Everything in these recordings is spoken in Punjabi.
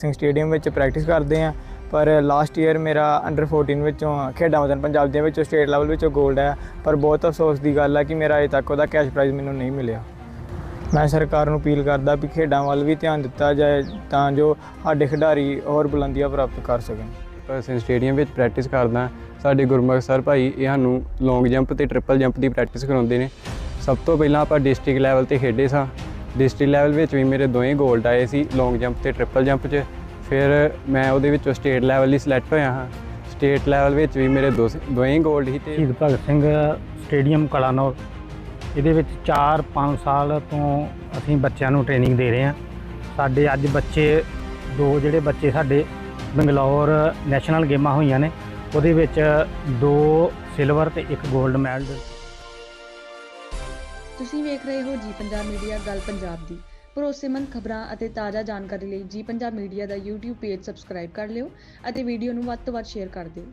ਸਿੰਘ ਸਟੇਡੀਅਮ ਵਿੱਚ ਪ੍ਰੈਕਟਿਸ ਕਰਦੇ ਆ ਪਰ ਲਾਸਟ ਈਅਰ ਮੇਰਾ ਅੰਡਰ 14 ਵਿੱਚੋਂ ਖੇਡਾਂ ਵਤਨ ਪੰਜਾਬ ਦੇ ਵਿੱਚੋਂ ਸਟੇਟ ਲੈਵਲ ਵਿੱਚੋਂ 골ਡ ਹੈ। ਪਰ ਬਹੁਤ ਅਫਸੋਸ ਦੀ ਗੱਲ ਹੈ ਕਿ ਮੇਰਾ ਅਜੇ ਤੱਕ ਉਹਦਾ ਕੈਸ਼ ਪ੍ਰਾਈਜ਼ ਮੈਨੂੰ ਨਹੀਂ ਮਿਲਿਆ। ਮੈਂ ਸਰਕਾਰ ਨੂੰ ਅਪੀਲ ਕਰਦਾ ਵੀ ਖੇਡਾਂ ਵੱਲ ਵੀ ਧਿਆਨ ਦਿੱਤਾ ਜਾਏ ਤਾਂ ਜੋ ਸਾਡੇ ਖਿਡਾਰੀ ਹੋਰ ਬੁਲੰਦੀਆਂ ਪ੍ਰਾਪਤ ਕਰ ਸਕਣ। ਅਸੀਂ ਸਟੇਡੀਅਮ ਵਿੱਚ ਪ੍ਰੈਕਟਿਸ ਕਰਦਾ ਸਾਡੇ ਗੁਰਮੁਖ ਸਰ ਭਾਈ ਇਹ ਸਾਨੂੰ ਲੌਂਗ ਜੰਪ ਤੇ ਟ੍ਰਿਪਲ ਜੰਪ ਦੀ ਪ੍ਰੈਕਟਿਸ ਕਰਾਉਂਦੇ ਨੇ। ਸਭ ਤੋਂ ਪਹਿਲਾਂ ਆਪਾਂ ਡਿਸਟ੍ਰਿਕਟ ਲੈਵਲ ਤੇ ਖੇਡੇ ਸਾਂ। ਡਿਸਟ੍ਰਿਕਟ ਲੈਵਲ ਵਿੱਚ ਵੀ ਮੇਰੇ ਦੋਵੇਂ ਗੋਲਡ ਆਏ ਸੀ ਲੌਂਗ ਜੰਪ ਤੇ ਟ੍ਰਿਪਲ ਜੰਪ 'ਚ। ਫਿਰ ਮੈਂ ਉਹਦੇ ਵਿੱਚੋਂ ਸਟੇਟ ਲੈਵਲ ਲਈ ਸਿਲੈਕਟ ਹੋਇਆ ਹਾਂ। ਸਟੇਟ ਲੈਵਲ ਵਿੱਚ ਵੀ ਮੇਰੇ ਦੋ ਦੋਵੇਂ ਗੋਲਡ ਹੀ ਤੇ ਸ਼ਹੀਦ ਭਗਤ ਸਿੰਘ ਸਟੇਡੀਅਮ ਕਲਾਨੌਰ। ਇਹਦੇ ਵਿੱਚ 4-5 ਸਾਲ ਤੋਂ ਅਸੀਂ ਬੱਚਿਆਂ ਨੂੰ ਟ੍ਰੇਨਿੰਗ ਦੇ ਰਹੇ ਹਾਂ। ਸਾਡੇ ਅੱਜ ਬੱਚੇ, ਦੋ ਜਿਹੜੇ ਬੱਚੇ ਸਾਡੇ ਬੰਗਲੌਰ ਨੈਸ਼ਨਲ ਗੇਮਾਂ ਹੋਈਆਂ ਨੇ, ਉਹਦੇ ਵਿੱਚ ਦੋ ਸਿਲਵਰ ਤੇ ਇੱਕ ਗੋਲਡ ਮੈਡਲ ਤੁਸੀਂ ਵੇਖ ਰਹੇ ਹੋ ਜੀ ਪੰਜਾਬ ਮੀਡੀਆ, ਗੱਲ ਪੰਜਾਬ ਦੀ। ਭਰੋਸੇਮੰਦ ਖਬਰਾਂ ਅਤੇ ਤਾਜ਼ਾ ਜਾਣਕਾਰੀ ਲਈ ਜੀ ਪੰਜਾਬ ਮੀਡੀਆ ਦਾ YouTube ਪੇਜ ਸਬਸਕ੍ਰਾਈਬ ਕਰ ਲਿਓ ਅਤੇ ਵੀਡੀਓ ਨੂੰ ਵੱਧ ਤੋਂ ਵੱਧ ਸ਼ੇਅਰ ਕਰ ਦਿਓ।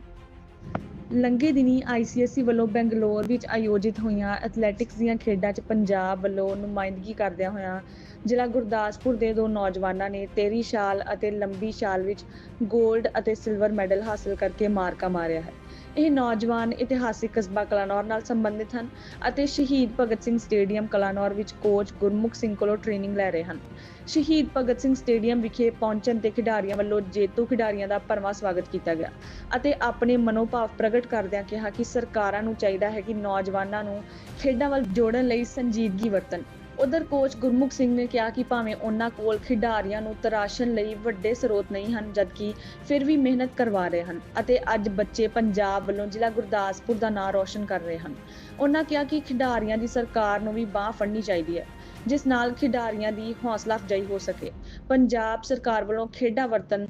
ਲੰਘੇ ਦਿਨੀ ICSE ਵੱਲੋਂ ਬੈਂਗਲੌਰ ਵਿੱਚ ਆਯੋਜਿਤ ਹੋਈਆਂ ਐਥਲੈਟਿਕਸ ਦੀਆਂ ਖੇਡਾਂ 'ਚ ਪੰਜਾਬ ਵੱਲੋਂ ਨੁਮਾਇੰਦਗੀ ਕਰਦਿਆਂ ਹੋਇਆਂ ਜ਼ਿਲ੍ਹਾ ਗੁਰਦਾਸਪੁਰ ਦੇ ਦੋ ਨੌਜਵਾਨਾਂ ਨੇ ਤੇਰੀ ਛਾਲ ਅਤੇ ਲੰਬੀ ਛਾਲ ਵਿੱਚ 골ਡ ਅਤੇ ਸਿਲਵਰ ਮੈਡਲ ਹਾਸਲ ਕਰਕੇ ਮਾਰਕਾ ਮਾਰਿਆ ਹੈ। ਇਹ ਨੌਜਵਾਨ ਇਤਿਹਾਸਿਕ ਕਸਬਾ ਕਲਾਨੌਰ ਨਾਲ ਸੰਬੰਧਿਤ ਹਨ ਅਤੇ ਸ਼ਹੀਦ ਭਗਤ ਸਿੰਘ ਸਟੇਡੀਅਮ ਕਲਾਨੌਰ ਵਿੱਚ ਕੋਚ ਗੁਰਮੁਖ ਸਿੰਘ ਕੋਲੋਂ ਟ੍ਰੇਨਿੰਗ ਲੈ ਰਹੇ ਹਨ। ਸ਼ਹੀਦ ਭਗਤ ਸਿੰਘ ਸਟੇਡੀਅਮ ਵਿਖੇ ਪਹੁੰਚਣ ਤੇ ਖਿਡਾਰੀਆਂ ਵੱਲੋਂ ਜੇਤੂ ਖਿਡਾਰੀਆਂ ਦਾ ਭਰਵਾਂ ਸਵਾਗਤ ਕੀਤਾ ਗਿਆ ਅਤੇ ਆਪਣੇ ਮਨੋਭਾਵ ਪ੍ਰਗਟ ਕਰਦਿਆਂ ਕਿਹਾ ਕਿ ਸਰਕਾਰਾਂ ਨੂੰ ਚਾਹੀਦਾ ਹੈ ਕਿ ਨੌਜਵਾਨਾਂ ਨੂੰ ਖੇਡਾਂ ਵੱਲ ਜੋੜਨ ਲਈ ਸੰਜੀਦਗੀ ਵਰਤਣ। ਉਧਰ ਕੋਚ ਗੁਰਮੁਖ ਸਿੰਘ ਨੇ ਕਿਹਾ ਕਿ ਭਾਵੇਂ ਉਹਨਾਂ ਕੋਲ ਖਿਡਾਰੀਆਂ ਨੂੰ ਤਰਾਸ਼ਣ ਲਈ ਵੱਡੇ ਸਰੋਤ ਨਹੀਂ ਹਨ, ਜਦਕਿ ਫਿਰ ਵੀ ਮਿਹਨਤ ਕਰਵਾ ਰਹੇ ਹਨ ਅਤੇ ਅੱਜ ਬੱਚੇ ਪੰਜਾਬ ਵੱਲੋਂ ਜ਼ਿਲ੍ਹਾ ਗੁਰਦਾਸਪੁਰ ਦਾ ਨਾਂ ਰੌਸ਼ਨ ਕਰ ਰਹੇ ਹਨ। ਉਹਨਾਂ ਕਿਹਾ ਕਿ ਖਿਡਾਰੀਆਂ ਦੀ ਸਰਕਾਰ ਨੂੰ ਵੀ ਬਾਹ ਫੜਨੀ ਚਾਹੀਦੀ ਹੈ, ਜਿਸ ਨਾਲ ਖਿਡਾਰੀਆਂ ਦੀ ਹੌਸਲਾ ਅਫਜ਼ਾਈ ਹੋ ਸਕੇ। ਪੰਜਾਬ ਸਰਕਾਰ ਵੱਲੋਂ ਖੇਡਾਂ ਵਰਤਨ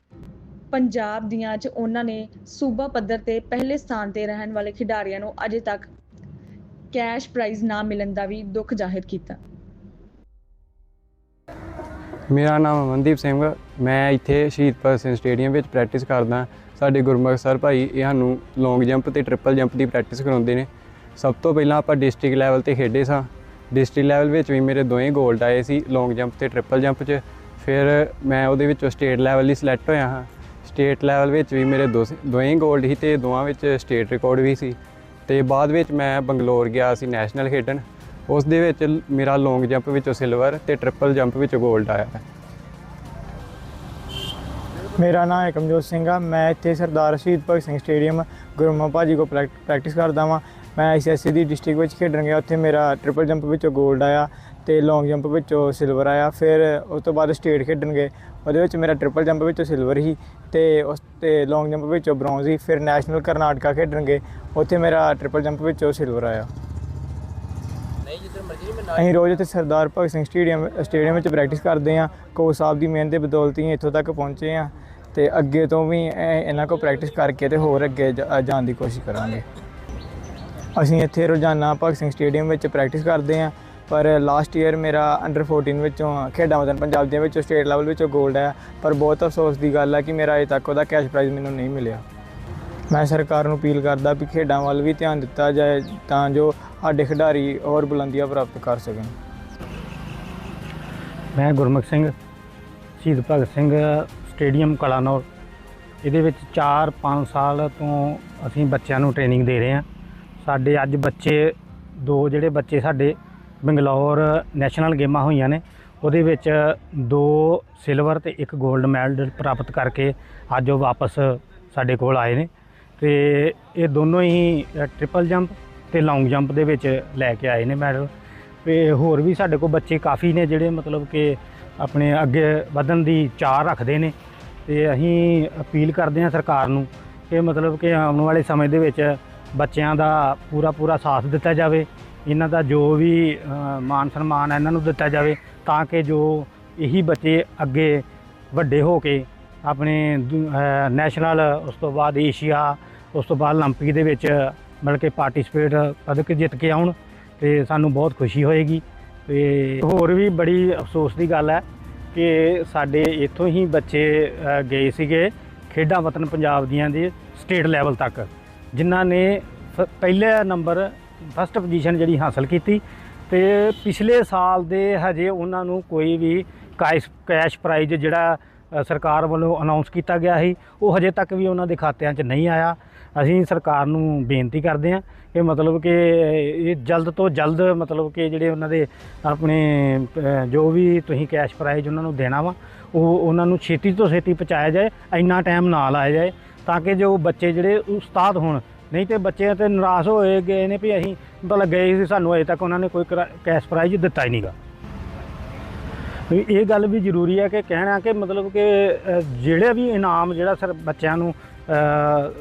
ਪੰਜਾਬ ਦੀਆਂ 'ਚ ਉਹਨਾਂ ਨੇ ਸੂਬਾ ਪੱਧਰ ਤੇ ਪਹਿਲੇ ਸਥਾਨ ਤੇ ਰਹਿਣ ਵਾਲੇ ਖਿਡਾਰੀਆਂ ਨੂੰ ਅਜੇ ਤੱਕ ਕੈਸ਼ ਪ੍ਰਾਈਜ਼ ਨਾ ਮਿਲਣ ਦਾ ਵੀ ਦੁੱਖ ਜ਼ਾਹਿਰ ਕੀਤਾ। ਮੇਰਾ ਨਾਮ ਅਮਨਦੀਪ ਸਿੰਘ ਮੈਂ ਇੱਥੇ ਸ਼ਹੀਦ ਭਗਤ ਸਿੰਘ ਸਟੇਡੀਅਮ ਵਿੱਚ ਪ੍ਰੈਕਟਿਸ ਕਰਦਾ। ਸਾਡੇ ਗੁਰਮੁਖ ਸਰ ਭਾਈ, ਇਹ ਸਾਨੂੰ ਲੌਂਗ ਜੰਪ ਤੇ ਟ੍ਰਿਪਲ ਜੰਪ ਦੀ ਪ੍ਰੈਕਟਿਸ ਕਰਾਉਂਦੇ ਨੇ। ਸਭ ਤੋਂ ਪਹਿਲਾਂ ਆਪਾਂ ਡਿਸਟ੍ਰਿਕਟ ਲੈਵਲ ਤੇ ਖੇਡੇ ਸਾਂ। ਡਿਸਟ੍ਰਿਕਟ ਲੈਵਲ ਵਿੱਚ ਵੀ ਮੇਰੇ ਦੋਵੇਂ ਗੋਲਡ ਆਏ ਸੀ ਲੌਂਗ ਜੰਪ ਤੇ ਟ੍ਰਿਪਲ ਜੰਪ 'ਚ। ਫਿਰ ਮੈਂ ਉਹਦੇ ਵਿੱਚੋਂ ਸਟੇਟ ਲੈਵਲ ਲਈ ਸਿਲੈਕਟ ਹੋਇਆ ਹਾਂ। ਸਟੇਟ ਲੈਵਲ ਵਿੱਚ ਵੀ ਮੇਰੇ ਦੋ ਦੋਵੇਂ ਗੋਲਡ ਹੀ ਤੇ ਦੋਵਾਂ ਵਿੱਚ ਸਟੇਟ ਰਿਕਾਰਡ ਵੀ ਸੀ। ਤੇ ਬਾਅਦ ਵਿੱਚ ਮੈਂ ਬੰਗਲੌਰ ਗਿਆ ਸੀ ਨੈਸ਼ਨਲ ਖੇਡਣ। ਉਸ ਦੇ ਵਿੱਚ ਮੇਰਾ ਲੌਂਗ ਜੰਪ ਵਿੱਚੋਂ ਸਿਲਵਰ ਤੇ ਟ੍ਰਿਪਲ ਜੰਪ ਵਿੱਚੋਂ 골ਡ ਆਇਆ ਹੈ। ਮੇਰਾ ਨਾਮ ਏਕਮਜੋਤ ਸਿੰਘ ਆ, ਮੈਂ ਇੱਥੇ ਸਰਦਾਰ ਸ਼ਹੀਦ ਭਗਤ ਸਿੰਘ ਸਟੇਡੀਅਮ ਗੁਰਮਾ ਭਾਜੀ ਕੋ ਪ੍ਰੈਕਟਿਸ ਕਰਦਾ ਵਾਂ। ਮੈਂ ICSE ਦੀ ਡਿਸਟ੍ਰਿਕਟ ਵਿੱਚ ਖੇਡਣ ਗਿਆ, ਉੱਥੇ ਮੇਰਾ ਟ੍ਰਿਪਲ ਜੰਪ ਵਿੱਚੋਂ 골ਡ ਆਇਆ ਤੇ ਲੌਂਗ ਜੰਪ ਵਿੱਚੋਂ ਸਿਲਵਰ ਆਇਆ। ਫਿਰ ਉਸ ਤੋਂ ਬਾਅਦ ਸਟੇਟ ਖੇਡਣ ਗਏ, ਉਹਦੇ ਵਿੱਚ ਮੇਰਾ ਟ੍ਰਿਪਲ ਜੰਪ ਵਿੱਚੋਂ ਸਿਲਵਰ ਹੀ ਤੇ ਉਸ ਤੇ ਲੌਂਗ ਜੰਪ ਵਿੱਚੋਂ ਬ੍ਰੌਂਜ਼ ਹੀ ਫਿਰ ਨੈਸ਼ਨਲ ਕਰਨਾਟਕਾ ਖੇਡਣ ਗਏ, ਉੱਥੇ ਮੇਰਾ ਟ੍ਰਿਪਲ ਜੰਪ ਵਿੱਚੋਂ ਸਿਲਵਰ ਆਇਆ। ਅਸੀਂ ਰੋਜ਼ ਇੱਥੇ ਸਰਦਾਰ ਭਗਤ ਸਿੰਘ ਸਟੇਡੀਅਮ ਸਟੇਡੀਅਮ ਵਿੱਚ ਪ੍ਰੈਕਟਿਸ ਕਰਦੇ ਹਾਂ। ਕੋਚ ਸਾਹਿਬ ਦੀ ਮਿਹਨਤ ਦੇ ਬਦੌਲਤ ਹੀ ਇੱਥੋਂ ਤੱਕ ਪਹੁੰਚੇ ਹਾਂ ਤੇ ਅੱਗੇ ਤੋਂ ਵੀ ਇਹਨਾਂ ਕੋਲ ਪ੍ਰੈਕਟਿਸ ਕਰਕੇ ਤੇ ਹੋਰ ਅੱਗੇ ਜਾ- ਜਾਣ ਦੀ ਕੋਸ਼ਿਸ਼ ਕਰਾਂਗੇ। ਅਸੀਂ ਇੱਥੇ ਰੋਜ਼ਾਨਾ ਭਗਤ ਸਿੰਘ ਸਟੇਡੀਅਮ ਵਿੱਚ ਪ੍ਰੈਕਟਿਸ ਕਰਦੇ ਹਾਂ, ਪਰ ਲਾਸਟ ਈਅਰ ਮੇਰਾ ਅੰਡਰ 14 ਵਿੱਚੋਂ ਖੇਡਾਂ ਵਤਨ ਪੰਜਾਬ ਦੇ ਵਿੱਚੋਂ ਸਟੇਟ ਲੈਵਲ ਵਿੱਚੋਂ 골ਡ ਆਇਆ ਪਰ ਬਹੁਤ ਅਫਸੋਸ ਦੀ ਗੱਲ ਹੈ ਕਿ ਮੇਰਾ ਅਜੇ ਤੱਕ ਉਹਦਾ ਕੈਸ਼ ਪ੍ਰਾਈਜ਼ ਮੈਨੂੰ ਨਹੀਂ ਮਿਲਿਆ। ਮੈਂ ਸਰਕਾਰ ਨੂੰ ਅਪੀਲ ਕਰਦਾ ਵੀ ਖੇਡਾਂ ਵੱਲ ਵੀ ਧਿਆਨ ਦਿੱਤਾ ਜਾਏ ਤਾਂ ਜੋ ਸਾਡੇ ਖਿਡਾਰੀ ਹੋਰ ਬੁਲੰਦੀਆਂ ਪ੍ਰਾਪਤ ਕਰ ਸਕਣ। ਮੈਂ ਗੁਰਮੁਖ ਸਿੰਘ, ਸ਼ਹੀਦ ਭਗਤ ਸਿੰਘ ਸਟੇਡੀਅਮ ਕਲਾਨੌਰ। ਇਹਦੇ ਵਿੱਚ 4-5 ਸਾਲ ਤੋਂ ਅਸੀਂ ਬੱਚਿਆਂ ਨੂੰ ਟ੍ਰੇਨਿੰਗ ਦੇ ਰਹੇ ਹਾਂ। ਸਾਡੇ ਅੱਜ ਬੱਚੇ, ਦੋ ਜਿਹੜੇ ਬੱਚੇ ਸਾਡੇ ਬੰਗਲੌਰ ਨੈਸ਼ਨਲ ਗੇਮਾਂ ਹੋਈਆਂ ਨੇ, ਉਹਦੇ ਵਿੱਚ ਦੋ ਸਿਲਵਰ ਤੇ ਇੱਕ 골ਡ ਮੈਡਲ ਪ੍ਰਾਪਤ ਕਰਕੇ ਅੱਜ ਉਹ ਵਾਪਸ ਸਾਡੇ ਕੋਲ ਆਏ ਨੇ। ਤੇ ਇਹ ਦੋਨੋਂ ਹੀ ਟ੍ਰਿਪਲ ਜੰਪ ਤੇ ਲੌਂਗ ਜੰਪ ਦੇ ਵਿੱਚ ਲੈ ਕੇ ਆਏ ਨੇ ਮੈਡਲ। ਤੇ ਹੋਰ ਵੀ ਸਾਡੇ ਕੋਲ ਬੱਚੇ ਕਾਫੀ ਨੇ ਜਿਹੜੇ ਮਤਲਬ ਕਿ ਆਪਣੇ ਅੱਗੇ ਵਧਣ ਦੀ ਚਾਹ ਰੱਖਦੇ ਨੇ। ਤੇ ਅਸੀਂ ਅਪੀਲ ਕਰਦੇ ਹਾਂ ਸਰਕਾਰ ਨੂੰ ਕਿ ਮਤਲਬ ਕਿ ਆਉਣ ਵਾਲੇ ਸਮੇਂ ਦੇ ਵਿੱਚ ਬੱਚਿਆਂ ਦਾ ਪੂਰਾ ਪੂਰਾ ਸਾਥ ਦਿੱਤਾ ਜਾਵੇ। ਇਹਨਾਂ ਦਾ ਜੋ ਵੀ ਅ, ਮਾਨ ਸਨਮਾਨ ਹੈ ਇਹਨਾਂ ਨੂੰ ਦਿੱਤਾ ਜਾਵੇ ਤਾਂ ਕਿ ਜੋ ਇਹੀ ਬੱਚੇ ਅੱਗੇ ਵੱਡੇ ਹੋ ਕੇ ਆਪਣੇ ਨੈਸ਼ਨਲ ਉਸ ਤੋਂ ਬਾਅਦ ਏਸ਼ੀਆ ਉਸ ਤੋਂ ਬਾਅਦ 올림픽 ਦੇ ਵਿੱਚ ਮਤਲਬ ਕਿ ਪਾਰਟਿਸਿਪੇਟ ਪਦਕ ਜਿੱਤ ਕੇ ਆਉਣ ਤੇ ਸਾਨੂੰ ਬਹੁਤ ਖੁਸ਼ੀ ਹੋਏਗੀ ਤੇ ਹੋਰ ਵੀ ਬੜੀ ਅਫਸੋਸ ਦੀ ਗੱਲ ਹੈ ਕਿ ਸਾਡੇ ਇੱਥੋਂ ਹੀ ਬੱਚੇ ਅ, ਗਏ ਸੀਗੇ ਖੇਡਾਂ ਵਤਨ ਪੰਜਾਬ ਦੀਆਂ ਦੇ ਸਟੇਟ ਲੈਵਲ ਤੱਕ ਜਿਨ੍ਹਾਂ ਨੇ ਫ- ਪਹਿਲੇ ਨੰਬਰ ਫਸਟ ਪੋਜੀਸ਼ਨ ਜਿਹੜੀ ਹਾਸਲ ਕੀਤੀ ਤੇ ਪਿਛਲੇ ਸਾਲ ਦੇ ਹਜੇ ਉਹਨਾਂ ਨੂੰ ਕੋਈ ਵੀ ਕਾਇਸ ਕੈਸ਼ ਪ੍ਰਾਈਜ਼ ਜਿਹੜਾ ਅ, ਸਰਕਾਰ ਵੱਲੋਂ ਅਨਾਉਂਸ ਕੀਤਾ ਗਿਆ ਸੀ ਉਹ ਹਜੇ ਤੱਕ ਵੀ ਉਹਨਾਂ ਦੇ ਖਾਤਿਆਂ 'ਚ ਨਹੀਂ ਆਇਆ ਅਸੀਂ ਸਰਕਾਰ ਨੂੰ ਬੇਨਤੀ ਕਰਦੇ ਹਾਂ ਕਿ ਮਤਲਬ ਕਿ ਇਹ ਜਲਦ ਤੋਂ ਜਲਦ ਮਤਲਬ ਕਿ ਜਿਹੜੇ ਉਹਨਾਂ ਦੇ ਆਪਣੇ ਜੋ ਵੀ ਤੁਸੀਂ ਕੈਸ਼ ਪ੍ਰਾਈਜ਼ ਉਹਨਾਂ ਨੂੰ ਦੇਣਾ ਵਾ, ਉਹ ਉਹਨਾਂ ਨੂੰ ਛੇਤੀ ਤੋਂ ਛੇਤੀ ਪਹੁੰਚਾਇਆ ਜਾਏ, ਇੰਨਾ ਟਾਈਮ ਨਾ ਲਾਇਆ ਜਾਏ, ਤਾਂ ਕਿ ਜੋ ਬੱਚੇ ਜਿਹੜੇ ਉਸਤਾਦ ਹੋਣ, ਨਹੀਂ ਤੇ ਬੱਚੇ ਤੇ ਨਿਰਾਸ਼ ਹੋਏ ਗਏ ਨੇ ਵੀ ਅਸੀਂ ਮਤਲਬ ਗਏ ਸੀ ਸਾਨੂੰ ਅਜੇ ਤੱਕ ਉਹਨਾਂ ਨੇ ਕੋਈ ਕਰਾ- ਕੈਸ਼ ਪ੍ਰਾਈਜ਼ ਦਿੱਤਾ ਹੀ ਨਹੀਂਗਾ। ਵੀ ਇਹ ਗੱਲ ਵੀ ਜ਼ਰੂਰੀ ਹੈ ਕਿ ਕਹਿਣਾ ਕਿ ਮਤਲਬ ਕਿ ਜਿਹੜੇ ਵੀ ਇਨਾਮ ਜਿਹੜਾ ਸਰ ਬੱਚਿਆਂ ਨੂੰ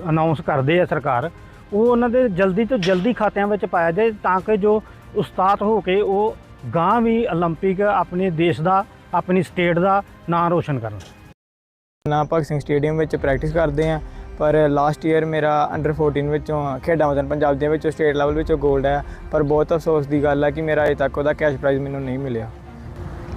ਅਨਾਉਂਸ ਕਰਦੇ ਆ ਸਰਕਾਰ, ਉਹ ਉਹਨਾਂ ਦੇ ਜਲਦੀ ਤੋਂ ਜਲਦੀ ਖਾਤਿਆਂ ਵਿੱਚ ਪਾਇਆ ਜਾਏ ਤਾਂ ਕਿ ਜੋ ਉਸਤਾਦ ਹੋ ਕੇ ਉਹ ਗਾਂ ਵੀ 올림픽 ਆਪਣੇ ਦੇਸ਼ ਦਾ, ਆਪਣੀ ਸਟੇਟ ਦਾ ਨਾਂ ਰੋਸ਼ਨ ਕਰਨ। ਨਾ ਭਗਤ ਸਿੰਘ ਸਟੇਡੀਅਮ ਵਿੱਚ ਪ੍ਰੈਕਟਿਸ ਕਰਦੇ ਆ, ਪਰ ਲਾਸਟ ਈਅਰ ਮੇਰਾ ਅੰਡਰ 14 ਵਿੱਚੋਂ ਖੇਡਾਂ ਵਤਨ ਪੰਜਾਬ ਦੇ ਵਿੱਚੋਂ ਸਟੇਟ ਲੈਵਲ ਵਿੱਚੋਂ ਗੋਲਡ ਹੈ, ਪਰ ਬਹੁਤ ਅਫਸੋਸ ਦੀ ਗੱਲ ਹੈ ਕਿ ਮੇਰਾ ਅਜੇ ਤੱਕ ਉਹਦਾ ਕੈਸ਼ ਪ੍ਰਾਈਜ਼ ਮੈਨੂੰ ਨਹੀਂ ਮਿਲਿਆ।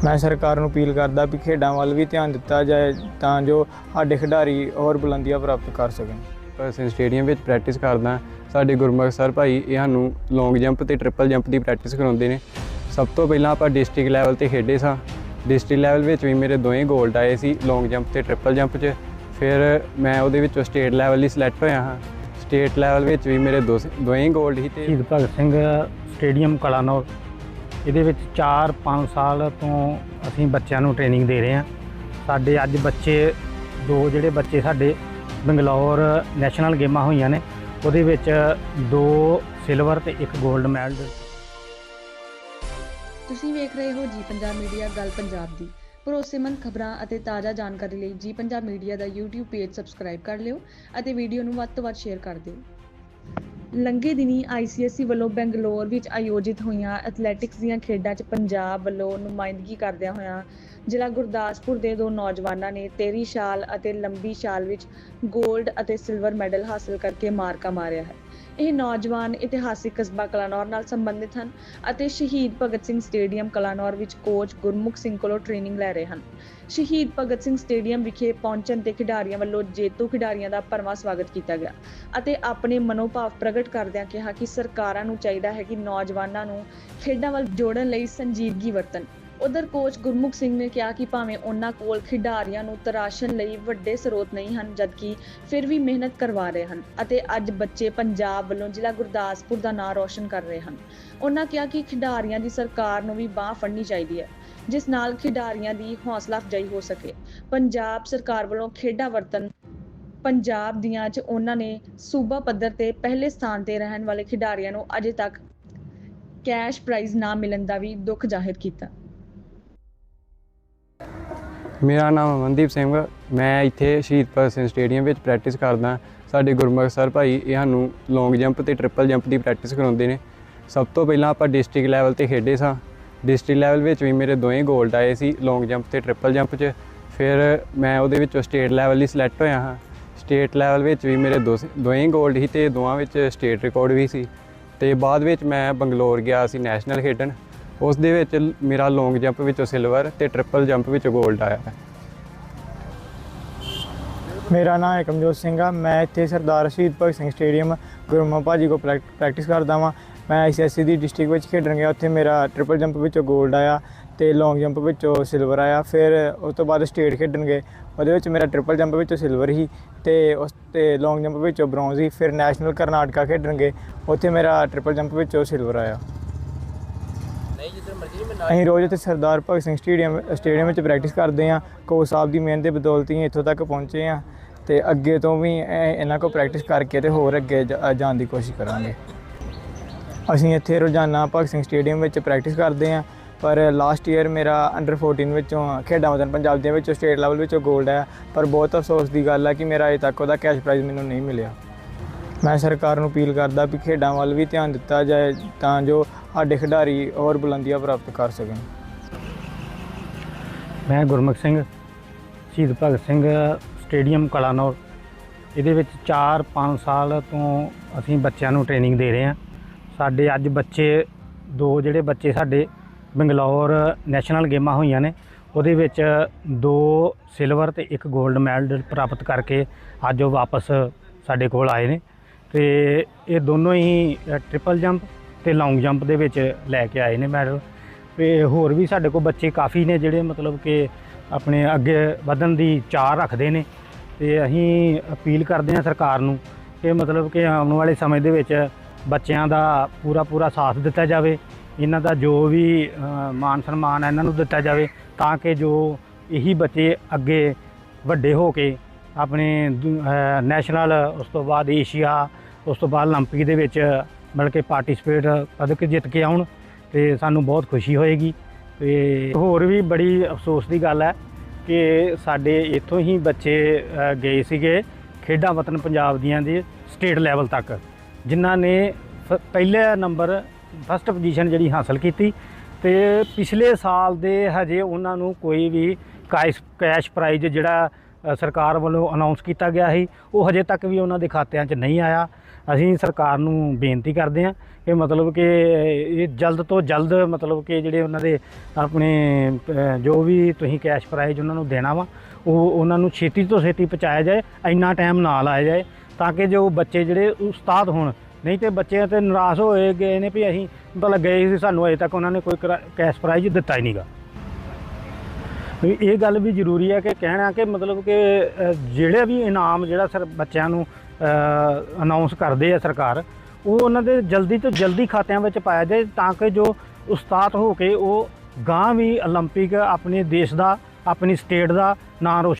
ਮੈਂ ਸਰਕਾਰ ਨੂੰ ਅਪੀਲ ਕਰਦਾ ਵੀ ਖੇਡਾਂ ਵੱਲ ਵੀ ਧਿਆਨ ਦਿੱਤਾ ਜਾਏ ਤਾਂ ਜੋ ਸਾਡੇ ਖਿਡਾਰੀ ਹੋਰ ਬੁਲੰਦੀਆਂ ਪ੍ਰਾਪਤ ਕਰ ਸਕਣ। ਪਰਸਨ ਸਟੇਡੀਅਮ ਵਿੱਚ ਪ੍ਰੈਕਟਿਸ ਕਰਦਾ ਸਾਡੇ ਗੁਰਮੁਖ ਸਰ ਭਾਈ ਇਹ ਸਾਨੂੰ ਲੌਂਗ ਜੰਪ ਤੇ ਟ੍ਰਿਪਲ ਜੰਪ ਦੀ ਪ੍ਰੈਕਟਿਸ ਕਰਾਉਂਦੇ ਨੇ। ਸਭ ਤੋਂ ਪਹਿਲਾਂ ਆਪਾਂ ਡਿਸਟ੍ਰਿਕਟ ਲੈਵਲ ਤੇ ਖੇਡੇ ਸਾਂ। ਡਿਸਟ੍ਰਿਕਟ ਲੈਵਲ ਵਿੱਚ ਵੀ ਮੇਰੇ ਦੋਵੇਂ 골ਡ ਆਏ ਸੀ ਲੌਂਗ ਜੰਪ ਤੇ ਟ੍ਰਿਪਲ ਜੰਪ 'ਚ। ਫਿਰ ਮੈਂ ਉਹਦੇ ਵਿੱਚੋਂ ਸਟੇਟ ਲੈਵਲ ਲਈ ਸਿਲੈਕਟ ਹੋਇਆ ਹਾਂ। ਸਟੇਟ ਲੈਵਲ ਵਿੱਚ ਵੀ ਮੇਰੇ ਦੋ ਦੋਵੇਂ 골ਡ ਹੀ ਤੇ ਸ਼ਹੀਦ ਭਗਤ ਸਿੰਘ ਸਟੇਡੀਅਮ ਕਲਾਨੌਰ। ਇਹਦੇ ਵਿੱਚ 4-5 ਸਾਲ ਤੋਂ ਅਸੀਂ ਬੱਚਿਆਂ ਨੂੰ ਟ੍ਰੇਨਿੰਗ ਦੇ ਰਹੇ ਹਾਂ। ਸਾਡੇ ਅੱਜ ਬੱਚੇ, ਦੋ ਜਿਹੜੇ ਬੱਚੇ ਸਾਡੇ ਬੰਗਲੌਰ ਨੈਸ਼ਨਲ ਗੇਮਾਂ ਹੋਈਆਂ ਨੇ, ਉਹਦੇ ਵਿੱਚ ਦੋ ਸਿਲਵਰ ਤੇ ਇੱਕ 골ਡ ਮੈਡਲ ਤੁਸੀਂ ਵੇਖ ਰਹੇ ਹੋ ਜੀ ਪੰਜਾਬ ਮੀਡੀਆ ਗੱਲ ਪੰਜਾਬ ਦੀ। ਭਰੋਸੇਮੰਦ ਖਬਰਾਂ ਅਤੇ ਤਾਜ਼ਾ ਜਾਣਕਾਰੀ ਲਈ ਜੀ ਪੰਜਾਬ ਮੀਡੀਆ ਦਾ YouTube ਪੇਜ ਸਬਸਕ੍ਰਾਈਬ ਕਰ ਲਿਓ ਅਤੇ ਵੀਡੀਓ ਨੂੰ ਵੱਧ ਤੋਂ ਵੱਧ ਸ਼ੇਅਰ ਕਰ ਦਿਓ। ਲੰਘੇ ਦਿਨੀ ICSE ਵੱਲੋਂ ਬੈਂਗਲੌਰ ਵਿੱਚ ਆਯੋਜਿਤ ਹੋਈਆਂ ਐਥਲੈਟਿਕਸ ਦੀਆਂ ਖੇਡਾਂ 'ਚ ਪੰਜਾਬ ਵੱਲੋਂ ਨੁਮਾਇੰਦਗੀ ਕਰਦਿਆਂ ਹੋਇਆਂ ਜ਼ਿਲ੍ਹਾ ਗੁਰਦਾਸਪੁਰ ਦੇ ਦੋ ਨੌਜਵਾਨਾਂ ਨੇ ਤੇਰੀ ਛਾਲ ਅਤੇ ਲੰਬੀ ਛਾਲ ਵਿੱਚ 골ਡ ਅਤੇ ਸਿਲਵਰ ਮੈਡਲ ਹਾਸਲ ਕਰਕੇ ਮਾਰਕਾ ਮਾਰਿਆ ਹੈ। ਇਹ ਨੌਜਵਾਨ ਇਤਿਹਾਸਿਕ ਕਸਬਾ ਕਲਾਨੌਰ ਨਾਲ ਸੰਬੰਧਿਤ ਹਨ ਅਤੇ ਸ਼ਹੀਦ ਭਗਤ ਸਿੰਘ ਸਟੇਡੀਅਮ ਕਲਾਨੌਰ ਵਿੱਚ ਕੋਚ ਗੁਰਮੁਖ ਸਿੰਘ ਕੋਲੋਂ ਟ੍ਰੇਨਿੰਗ ਲੈ ਰਹੇ ਹਨ। ਸ਼ਹੀਦ ਭਗਤ ਸਿੰਘ ਸਟੇਡੀਅਮ ਵਿਖੇ ਪਹੁੰਚਣ ਤੇ ਖਿਡਾਰੀਆਂ ਵੱਲੋਂ ਜੇਤੂ ਖਿਡਾਰੀਆਂ ਦਾ ਭਰਵਾਂ ਸਵਾਗਤ ਕੀਤਾ ਗਿਆ ਅਤੇ ਆਪਣੇ ਮਨੋਭਾਵ ਪ੍ਰਗਟ ਕਰਦਿਆਂ ਕਿਹਾ ਕਿ ਸਰਕਾਰਾਂ ਨੂੰ ਚਾਹੀਦਾ ਹੈ ਕਿ ਨੌਜਵਾਨਾਂ ਨੂੰ ਖੇਡਾਂ ਵੱਲ ਜੋੜਨ ਲਈ ਸੰਜੀਦਗੀ ਵਰਤਣ। ਉਧਰ ਕੋਚ ਗੁਰਮੁਖ ਸਿੰਘ ਨੇ ਕਿਹਾ ਕਿ ਭਾਵੇਂ ਉਹਨਾਂ ਕੋਲ ਖਿਡਾਰੀਆਂ ਨੂੰ ਤਰਾਸ਼ਣ ਲਈ ਵੱਡੇ ਸਰੋਤ ਨਹੀਂ ਹਨ, ਜਦਕਿ ਫਿਰ ਵੀ ਮਿਹਨਤ ਕਰਵਾ ਰਹੇ ਹਨ ਅਤੇ ਅੱਜ ਬੱਚੇ ਪੰਜਾਬ ਵੱਲੋਂ ਜ਼ਿਲ੍ਹਾ ਗੁਰਦਾਸਪੁਰ ਦਾ ਨਾਂ ਰੌਸ਼ਨ ਕਰ ਰਹੇ ਹਨ। ਉਹਨਾਂ ਕਿਹਾ ਕਿ ਖਿਡਾਰੀਆਂ ਦੀ ਸਰਕਾਰ ਨੂੰ ਵੀ ਬਾਹ ਫੜਨੀ ਚਾਹੀਦੀ ਹੈ, ਜਿਸ ਨਾਲ ਖਿਡਾਰੀਆਂ ਦੀ ਹੌਸਲਾ ਅਫਜ਼ਾਈ ਹੋ ਸਕੇ। ਪੰਜਾਬ ਸਰਕਾਰ ਵੱਲੋਂ ਖੇਡਾਂ ਵਰਤਨ ਪੰਜਾਬ ਦੀਆਂ 'ਚ ਉਹਨਾਂ ਨੇ ਸੂਬਾ ਪੱਧਰ ਤੇ ਪਹਿਲੇ ਸਥਾਨ ਤੇ ਰਹਿਣ ਵਾਲੇ ਖਿਡਾਰੀਆਂ ਨੂੰ ਅਜੇ ਤੱਕ ਕੈਸ਼ ਪ੍ਰਾਈਜ਼ ਨਾ ਮਿਲਣ ਦਾ ਵੀ ਦੁੱਖ ਜ਼ਾਹਿਰ ਕੀਤਾ। ਮੇਰਾ ਨਾਮ ਅਮਨਦੀਪ ਸਿੰਘ ਮੈਂ ਇੱਥੇ ਸ਼ਹੀਦ ਭਗਤ ਸਿੰਘ ਸਟੇਡੀਅਮ ਵਿੱਚ ਪ੍ਰੈਕਟਿਸ ਕਰਦਾ। ਸਾਡੇ ਗੁਰਮੁਖ ਸਰ ਭਾਈ, ਇਹ ਸਾਨੂੰ ਲੌਂਗ ਜੰਪ ਤੇ ਟ੍ਰਿਪਲ ਜੰਪ ਦੀ ਪ੍ਰੈਕਟਿਸ ਕਰਾਉਂਦੇ ਨੇ। ਸਭ ਤੋਂ ਪਹਿਲਾਂ ਆਪਾਂ ਡਿਸਟ੍ਰਿਕਟ ਲੈਵਲ ਤੇ ਖੇਡੇ ਸਾਂ। ਡਿਸਟ੍ਰਿਕਟ ਲੈਵਲ ਵਿੱਚ ਵੀ ਮੇਰੇ ਦੋਵੇਂ 골ਡ ਆਏ ਸੀ ਲੌਂਗ ਜੰਪ ਤੇ ਟ੍ਰਿਪਲ ਜੰਪ 'ਚ। ਫਿਰ ਮੈਂ ਉਹਦੇ ਵਿੱਚੋਂ ਸਟੇਟ ਲੈਵਲ ਲਈ ਸਿਲੈਕਟ ਹੋਇਆ ਹਾਂ। ਸਟੇਟ ਲੈਵਲ ਵਿੱਚ ਵੀ ਮੇਰੇ ਦੋ ਦੋਵੇਂ 골ਡ ਹੀ ਤੇ ਦੋਵਾਂ ਵਿੱਚ ਸਟੇਟ ਰਿਕਾਰਡ ਵੀ ਸੀ। ਤੇ ਬਾਅਦ ਵਿੱਚ ਮੈਂ ਬੰਗਲੌਰ ਗਿਆ ਸੀ ਨੈਸ਼ਨਲ ਖੇਡਣ। ਉਸ ਦੇ ਵਿੱਚ ਮੇਰਾ ਲੌਂਗ ਜੰਪ ਵਿੱਚੋਂ ਸਿਲਵਰ ਤੇ ਟ੍ਰਿਪਲ ਜੰਪ ਵਿੱਚੋਂ 골ਡ ਆਇਆ ਹੈ। ਮੇਰਾ ਨਾਮ ਏਕਮਜੋਤ ਸਿੰਘ ਆ। ਮੈਂ ਇੱਥੇ ਸਰਦਾਰ ਸ਼ਹੀਦ ਭਗਤ ਸਿੰਘ ਸਟੇਡੀਅਮ ਗੁਰਮਾ ਭਾਜੀ ਕੋ ਪ੍ਰੈਕਟਿਸ ਕਰਦਾ ਵਾਂ। ਮੈਂ ਆਈਸੀਐਸਸੀ ਦੀ ਡਿਸਟ੍ਰਿਕਟ ਵਿੱਚ ਖੇਡਣ ਗਿਆ। ਉੱਥੇ ਮੇਰਾ ਟ੍ਰਿਪਲ ਜੰਪ ਵਿੱਚੋਂ 골ਡ ਆਇਆ ਤੇ ਲੌਂਗ ਜੰਪ ਵਿੱਚੋਂ ਸਿਲਵਰ ਆਇਆ। ਫਿਰ ਉਸ ਤੋਂ ਬਾਅਦ ਸਟੇਟ ਖੇਡਣ ਗਏ। ਉਹਦੇ ਵਿੱਚ ਮੇਰਾ ਟ੍ਰਿਪਲ ਜੰਪ ਵਿੱਚੋਂ ਸਿਲਵਰ ਹੀ ਤੇ ਉਸ ਤੇ ਲੌਂਗ ਜੰਪ ਵਿੱਚੋਂ ਬ੍ਰੌਂਜ਼ ਹੀ ਫਿਰ ਨੈਸ਼ਨਲ ਕਰਨਾਟਕਾ ਖੇਡਣ ਗਏ। ਉੱਥੇ ਮੇਰਾ ਟ੍ਰਿਪਲ ਜੰਪ ਵਿੱਚੋਂ ਸਿਲਵਰ ਆਇਆ। ਅਸੀਂ ਰੋਜ਼ ਇੱਥੇ ਸਰਦਾਰ ਭਗਤ ਸਿੰਘ ਸਟੇਡੀਅਮ ਸਟੇਡੀਅਮ ਵਿੱਚ ਪ੍ਰੈਕਟਿਸ ਕਰਦੇ ਹਾਂ। ਕੋਚ ਸਾਹਿਬ ਦੀ ਮਿਹਨਤ ਦੇ ਬਦੌਲਤ ਹੀ ਇੱਥੋਂ ਤੱਕ ਪਹੁੰਚੇ ਹਾਂ ਤੇ ਅੱਗੇ ਤੋਂ ਵੀ ਇਹਨਾਂ ਕੋਲ ਪ੍ਰੈਕਟਿਸ ਕਰਕੇ ਤੇ ਹੋਰ ਅੱਗੇ ਜਾ- ਜਾਣ ਦੀ ਕੋਸ਼ਿਸ਼ ਕਰਾਂਗੇ। ਅਸੀਂ ਇੱਥੇ ਰੋਜ਼ਾਨਾ ਭਗਤ ਸਿੰਘ ਸਟੇਡੀਅਮ ਵਿੱਚ ਪ੍ਰੈਕਟਿਸ ਕਰਦੇ ਹਾਂ, ਪਰ ਲਾਸਟ ਈਅਰ ਮੇਰਾ ਅੰਡਰ 14 ਵਿੱਚੋਂ ਖੇਡਾਂ ਵਤਨ ਪੰਜਾਬ ਦੇ ਵਿੱਚੋਂ ਸਟੇਟ ਲੈਵਲ ਵਿੱਚੋਂ 골ਡ ਆਇਆ ਪਰ ਬਹੁਤ ਅਫਸੋਸ ਦੀ ਗੱਲ ਹੈ ਕਿ ਮੇਰਾ ਅਜੇ ਤੱਕ ਉਹਦਾ ਕੈਸ਼ ਪ੍ਰਾਈਜ਼ ਮੈਨੂੰ ਨਹੀਂ ਮਿਲਿਆ। ਮੈਂ ਸਰਕਾਰ ਨੂੰ ਅਪੀਲ ਕਰਦਾ ਵੀ ਖੇਡਾਂ ਵੱਲ ਵੀ ਧਿਆਨ ਦਿੱਤਾ ਜਾਏ ਤਾਂ ਜੋ ਸਾਡੇ ਖਿਡਾਰੀ ਹੋਰ ਬੁਲੰਦੀਆਂ ਪ੍ਰਾਪਤ ਕਰ ਸਕਣ। ਮੈਂ ਗੁਰਮੁਖ ਸਿੰਘ, ਸ਼ਹੀਦ ਭਗਤ ਸਿੰਘ ਸਟੇਡੀਅਮ ਕਲਾਨੌਰ। ਇਹਦੇ ਵਿੱਚ 4-5 ਸਾਲ ਤੋਂ ਅਸੀਂ ਬੱਚਿਆਂ ਨੂੰ ਟ੍ਰੇਨਿੰਗ ਦੇ ਰਹੇ ਹਾਂ। ਸਾਡੇ ਅੱਜ ਬੱਚੇ, ਦੋ ਜਿਹੜੇ ਬੱਚੇ ਸਾਡੇ ਬੰਗਲੌਰ ਨੈਸ਼ਨਲ ਗੇਮਾਂ ਹੋਈਆਂ ਨੇ, ਉਹਦੇ ਵਿੱਚ ਦੋ ਸਿਲਵਰ ਤੇ ਇੱਕ 골ਡ ਮੈਡਲ ਪ੍ਰਾਪਤ ਕਰਕੇ ਅੱਜ ਉਹ ਵਾਪਸ ਸਾਡੇ ਕੋਲ ਆਏ ਨੇ। ਤੇ ਇਹ ਦੋਨੋਂ ਹੀ ਟ੍ਰਿਪਲ ਜੰਪ ਤੇ ਲੌਂਗ ਜੰਪ ਦੇ ਵਿੱਚ ਲੈ ਕੇ ਆਏ ਨੇ ਮੈਡਲ। ਤੇ ਹੋਰ ਵੀ ਸਾਡੇ ਕੋਲ ਬੱਚੇ ਕਾਫੀ ਨੇ ਜਿਹੜੇ ਮਤਲਬ ਕਿ ਆਪਣੇ ਅੱਗੇ ਵਧਣ ਦੀ ਚਾਹ ਰੱਖਦੇ ਨੇ। ਤੇ ਅਸੀਂ ਅਪੀਲ ਕਰਦੇ ਹਾਂ ਸਰਕਾਰ ਨੂੰ ਕਿ ਮਤਲਬ ਕਿ ਆਉਣ ਵਾਲੇ ਸਮੇਂ ਦੇ ਵਿੱਚ ਬੱਚਿਆਂ ਦਾ ਪੂਰਾ ਪੂਰਾ ਸਾਥ ਦਿੱਤਾ ਜਾਵੇ। ਇਹਨਾਂ ਦਾ ਜੋ ਵੀ ਅ, ਮਾਨ ਸਨਮਾਨ ਹੈ ਇਹਨਾਂ ਨੂੰ ਦਿੱਤਾ ਜਾਵੇ ਤਾਂ ਕਿ ਜੋ ਇਹੀ ਬੱਚੇ ਅੱਗੇ ਵੱਡੇ ਹੋ ਕੇ ਆਪਣੇ ਦੁ- ਅ, ਨੈਸ਼ਨਲ ਉਸ ਤੋਂ ਬਾਅਦ ਏਸ਼ੀਆ ਉਸ ਤੋਂ ਬਾਅਦ 올림픽 ਦੇ ਵਿੱਚ ਮਤਲਬ ਕਿ ਪਾਰਟਿਸਿਪੇਟ ਪਦਕ ਜਿੱਤ ਕੇ ਆਉਣ ਤੇ ਸਾਨੂੰ ਬਹੁਤ ਖੁਸ਼ੀ ਹੋਏਗੀ ਤੇ ਹੋਰ ਵੀ ਬੜੀ ਅਫਸੋਸ ਦੀ ਗੱਲ ਹੈ ਕਿ ਸਾਡੇ ਇੱਥੋਂ ਹੀ ਬੱਚੇ ਅ, ਗਏ ਸੀਗੇ ਖੇਡਾਂ ਵਤਨ ਪੰਜਾਬ ਦੀਆਂ ਦੇ ਸਟੇਟ ਲੈਵਲ ਤੱਕ ਜਿਨ੍ਹਾਂ ਨੇ ਫ- ਪਹਿਲੇ ਨੰਬਰ ਫਸਟ ਪੋਜੀਸ਼ਨ ਜਿਹੜੀ ਹਾਸਲ ਕੀਤੀ ਤੇ ਪਿਛਲੇ ਸਾਲ ਦੇ ਹਜੇ ਉਹਨਾਂ ਨੂੰ ਕੋਈ ਵੀ ਕਾਇਸ ਕੈਸ਼ ਪ੍ਰਾਈਜ਼ ਜਿਹੜਾ ਅ, ਸਰਕਾਰ ਵੱਲੋਂ ਅਨਾਉਂਸ ਕੀਤਾ ਗਿਆ ਸੀ। ਉਹ ਹਜੇ ਤੱਕ ਵੀ ਉਹਨਾਂ ਦੇ ਖਾਤਿਆਂ 'ਚ ਨਹੀਂ ਆਇਆ। ਅਸੀਂ ਸਰਕਾਰ ਨੂੰ ਬੇਨਤੀ ਕਰਦੇ ਹਾਂ ਕਿ ਮਤਲਬ ਕਿ ਇਹ ਜਲਦ ਤੋਂ ਜਲਦ ਮਤਲਬ ਕਿ ਜਿਹੜੇ ਉਹਨਾਂ ਦੇ ਆਪਣੇ ਜੋ ਵੀ ਤੁਸੀਂ ਕੈਸ਼ ਪ੍ਰਾਈਜ਼ ਉਹਨਾਂ ਨੂੰ ਦੇਣਾ ਵਾ, ਉਹ ਉਹਨਾਂ ਨੂੰ ਛੇਤੀ ਤੋਂ ਛੇਤੀ ਪਹੁੰਚਾਇਆ ਜਾਏ, ਇੰਨਾ ਟਾਈਮ ਨਾ ਲਾਇਆ ਜਾਏ, ਤਾਂ ਕਿ ਜੋ ਬੱਚੇ ਜਿਹੜੇ ਉਸਤਾਦ ਹੋਣ, ਨਹੀਂ ਤੇ ਬੱਚੇ ਤੇ ਨਿਰਾਸ਼ ਹੋਏ ਗਏ ਨੇ ਵੀ ਅਸੀਂ ਮਤਲਬ ਗਏ ਸੀ, ਸਾਨੂੰ ਅਜੇ ਤੱਕ ਉਹਨਾਂ ਨੇ ਕੋਈ ਕਰਾ- ਕੈਸ਼ ਪ੍ਰਾਈਜ਼ ਦਿੱਤਾ ਹੀ ਨਹੀਂਗਾ ਵੀ ਇਹ ਗੱਲ ਵੀ ਜ਼ਰੂਰੀ ਹੈ ਕਿ ਕਹਿਣਾ ਕਿ ਮਤਲਬ ਕਿ ਅ, ਜਿਹੜੇ ਵੀ ਇਨਾਮ ਜਿਹੜਾ ਸਰ ਬੱਚਿਆਂ ਨੂੰ ਅਨਾਉਂਸ ਕਰਦੇ ਆ ਸਰਕਾਰ ਉਹ ਉਹਨਾਂ ਦੇ ਜਲਦੀ ਤੋਂ ਜਲਦੀ ਖਾਤਿਆਂ ਵਿੱਚ ਪਾਇਆ ਜਾਏ ਤਾਂ ਕਿ ਜੋ ਉਸਤਾਦ ਹੋ ਕੇ ਉਹ ਗਾਂ ਵੀ 올림픽 ਆਪਣੇ ਦੇਸ਼ ਦਾ ਆਪਣੀ ਸਟੇਟ ਦਾ ਨਾਂ ਰੋਸ਼ਨ